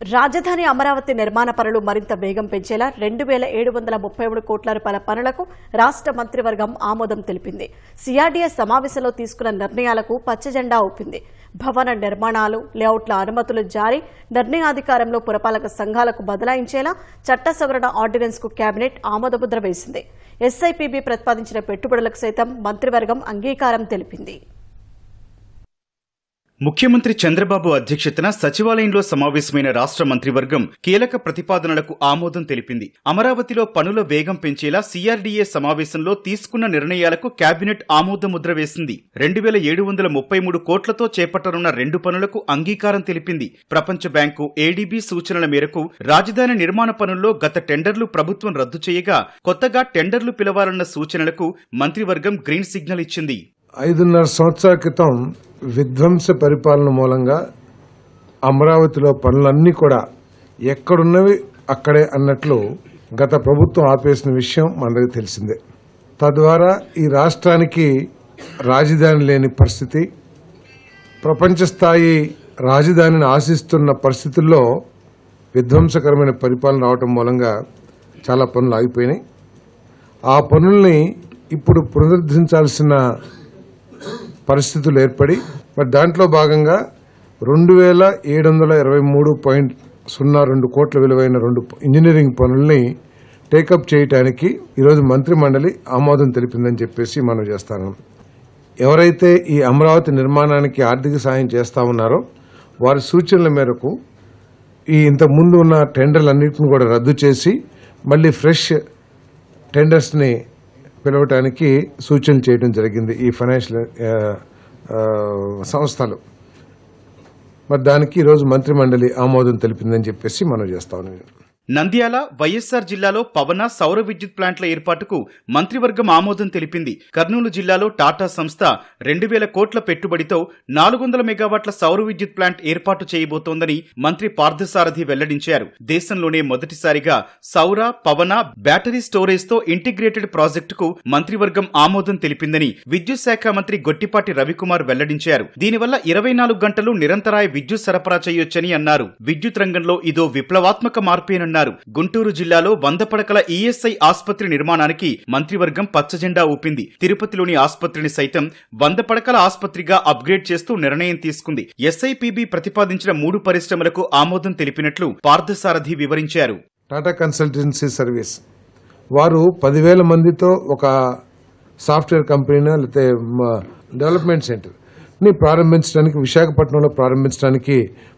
రాజధాని అమరావతి నిర్మాణ పనులు మరింత వేగం పెంచేలా రెండు వేల ఏడు వందల ముప్పై మూడు కోట్ల రూపాయల పనులకు రాష్ట్ర మంత్రివర్గం ఆమోదం తెలిపింది. సిఆర్డీఎస్ సమావేశంలో తీసుకున్న నిర్ణయాలకు పచ్చజెండా ఊపింది. భవన నిర్మాణాలు లేఅవుట్ల అనుమతులు జారీ నిర్ణయాధికారంలో పురపాలక సంఘాలకు బదలాయించేలా చట్ట సవరణ ఆర్డినెన్స్కు కేబినెట్ ఆమోదముద్ర వేసింది. ఎస్ఐపిబి ప్రతిపాదించిన పెట్టుబడులకు సైతం మంత్రివర్గం అంగీకారం తెలిపింది. ముఖ్యమంత్రి చంద్రబాబు అధ్యక్షతన సచివాలయంలో సమావేశమైన రాష్ట్ర మంత్రివర్గం కీలక ప్రతిపాదనలకు ఆమోదం తెలిపింది. అమరావతిలో పనుల వేగం పెంచేలా సీఆర్డీఏ సమావేశంలో తీసుకున్న నిర్ణయాలకు కేబినెట్ ఆమోదముద్ర వేసింది. రెండు వేల ఏడు వందల ముప్పై మూడు కోట్లతో చేపట్టనున్న రెండు పనులకు అంగీకారం తెలిపింది. ప్రపంచ బ్యాంకు ఏడీబీ సూచనల మేరకు రాజధాని నిర్మాణ పనుల్లో గత టెండర్లు ప్రభుత్వం రద్దు చేయగా కొత్తగా టెండర్లు పిలవాలన్న సూచనలకు మంత్రివర్గం గ్రీన్ సిగ్నల్ ఇచ్చింది. ఐదున్నర సంవత్సరాల క్రితం విధ్వంస పరిపాలన మూలంగా అమరావతిలో పనులన్నీ కూడా ఎక్కడున్నవి అక్కడే అన్నట్లు గత ప్రభుత్వం ఆపేసిన విషయం మనందరికీ తెలిసిందే. తద్వారా ఈ రాష్ట్రానికి రాజధాని లేని పరిస్థితి ప్రపంచ స్థాయి రాజధానిని ఆశిస్తున్న పరిస్థితుల్లో విధ్వంసకరమైన పరిపాలన రావటం మూలంగా చాలా పనులు ఆగిపోయినాయి. ఆ పనుల్ని ఇప్పుడు పునరుద్ధరించాల్సిన పరిస్థితులు ఏర్పడి మరి దాంట్లో భాగంగా రెండు వేల ఏడు వందల ఇరవై మూడు పాయింట్ సున్నా రెండు కోట్ల విలువైన రెండు ఇంజనీరింగ్ పనుల్ని టేకప్ చేయడానికి ఈరోజు మంత్రి మండలి ఆమోదం తెలిపిందని చెప్పేసి మనం చేస్తాను. ఎవరైతే ఈ అమరావతి నిర్మాణానికి ఆర్థిక సాయం చేస్తా ఉన్నారో వారి సూచనల మేరకు ఈ ఇంతకుముందు ఉన్న టెండర్లన్నింటిని కూడా రద్దు చేసి మళ్ళీ ఫ్రెష్ టెండర్స్ని పిలవటానికి సూచన చేయడం జరిగింది ఈ ఫైనాన్షియల్ సంస్థలు. మరి దానికి ఈరోజు మంత్రిమండలి ఆమోదం తెలిపిందని చెప్పేసి మనం చేస్తా ఉన్నాం. నంద్యాల వైఎస్సార్ జిల్లాలో పవన సౌర విద్యుత్ ప్లాంట్ల ఏర్పాటుకు మంత్రివర్గం ఆమోదం తెలిపింది. కర్నూలు జిల్లాలో టాటా సంస్థ రెండు వేల కోట్ల పెట్టుబడితో నాలుగు వందల మెగావాట్ల సౌర విద్యుత్ ప్లాంట్ ఏర్పాటు చేయబోతోందని మంత్రి పార్థసారథి వెల్లడించారు. దేశంలోనే మొదటిసారిగా సౌర పవన బ్యాటరీ స్టోరేజ్తో ఇంటిగ్రేటెడ్ ప్రాజెక్టుకు మంత్రివర్గం ఆమోదం తెలిపిందని విద్యుత్ శాఖ మంత్రి గొట్టిపాటి రవికుమార్ వెల్లడించారు. దీనివల్ల ఇరవై నాలుగు గంటలు నిరంతరాయ విద్యుత్ సరఫరా చేయొచ్చని అన్నారు. విద్యుత్ రంగంలో ఇదో విప్లవాత్మక మార్పేనన్నారు. గుంటూరు జిల్లాలో వంద పడకల ఈఎస్ఐ ఆసుపత్రి నిర్మాణానికి మంత్రివర్గం పచ్చజెండా ఊపింది. తిరుపతిలోని ఆసుపత్రిని సైతం వంద పడకల ఆసుపత్రిగా అప్గ్రేడ్ చేస్తూ నిర్ణయం తీసుకుంది. ఎస్ఐపిబి ప్రతిపాదించిన మూడు పరిశ్రమలకు ఆమోదం తెలిపినట్లు పార్థసారథి వివరించారు. Tata consultancy service. వారు పదివేల మందితో ఒక సాఫ్ట్వేర్ కంపెనీ లేకపోతే డెవలప్మెంట్ సెంటర్ని ప్రారంభించడానికి విశాఖపట్నంలో ప్రారంభించడానికి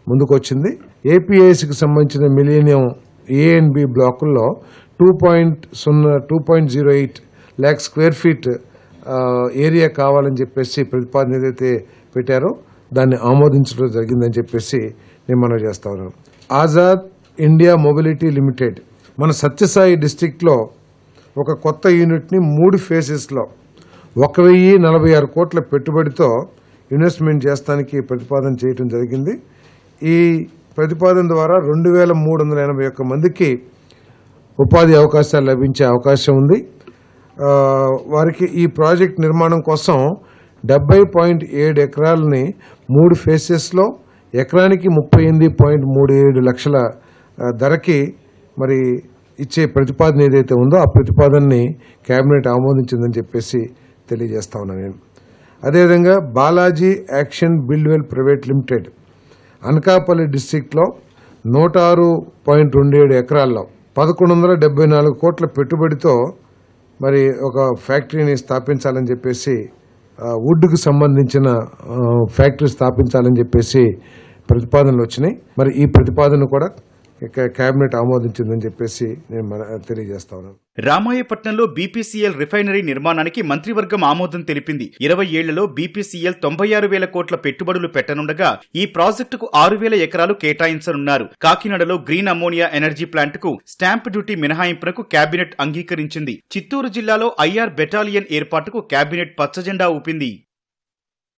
ముందుకొచ్చింది. ఏపీఐసికి సంబంధించిన మిలీనియం ఏ అండ్ బి బ్లాకుల్లో టూ పాయింట్ సున్నా two point zero eight lakh square feet area కావాలని చెప్పేసి ప్రతిపాదన ఏదైతే పెట్టారో దాన్ని ఆమోదించడం జరిగిందని చెప్పేసి నేను మనం చేస్తా ఉన్నాను. ఆజాద్ ఇండియా మొబిలిటీ లిమిటెడ్ మన సత్యసాయి డిస్టిక్లో ఒక కొత్త యూనిట్ని మూడు ఫేసెస్లో ఒక వెయ్యి నలభై ఆరు కోట్ల పెట్టుబడితో ఇన్వెస్ట్మెంట్ చేస్తానికి ప్రతిపాదన చేయడం జరిగింది. ఈ ప్రతిపాదన ద్వారా రెండు వేల మూడు వందల ఎనభై ఒక్క మందికి ఉపాధి అవకాశాలు లభించే అవకాశం ఉంది. వారికి ఈ ప్రాజెక్ట్ నిర్మాణం కోసం డెబ్బై పాయింట్ ఏడు ఎకరాలని మూడు ఫేసెస్లో ఎకరానికి ముప్పై ఎనిమిది పాయింట్ మూడు ఏడు లక్షల ధరకి మరి ఇచ్చే ప్రతిపాదన ఏదైతే ఉందో ఆ ప్రతిపాదనని కేబినెట్ ఆమోదించిందని చెప్పేసి తెలియజేస్తా ఉన్నాను నేను. అదేవిధంగా Balaji action buildwell private limited Anakapalli డిస్టిక్లో నూట ఆరు పాయింట్ రెండు ఏడు ఎకరాల్లో పదకొండు వందల డెబ్బై నాలుగు కోట్ల పెట్టుబడితో మరి ఒక ఫ్యాక్టరీని స్థాపించాలని చెప్పేసి వుడ్కు సంబంధించిన ఫ్యాక్టరీ స్థాపించాలని చెప్పేసి ప్రతిపాదనలు వచ్చినాయి. మరి ఈ ప్రతిపాదన కూడా ఇక కేబినెట్ ఆమోదించిందని చెప్పేసి నేను తెలియజేస్తా ఉన్నాను. రామాయపట్నంలో బీపీసీఎల్ రిఫైనరీ నిర్మాణానికి మంత్రివర్గం ఆమోదం తెలిపింది. ఇరవై ఏళ్ళలో బీపీసీఎల్ తొంభై ఆరు వేల కోట్ల పెట్టుబడులు పెట్టనుండగా ఈ ప్రాజెక్టుకు ఆరు వేల ఎకరాలు కేటాయించనున్నారు. కాకినాడలో గ్రీన్ అమోనియా ఎనర్జీ ప్లాంట్కు స్టాంప్ డ్యూటీ మినహాయింపునకు కేబినెట్ అంగీకరించింది. చిత్తూరు జిల్లాలో ఐఆర్ బెటాలియన్ ఏర్పాటుకు కేబినెట్ పచ్చజెండా ఊపింది.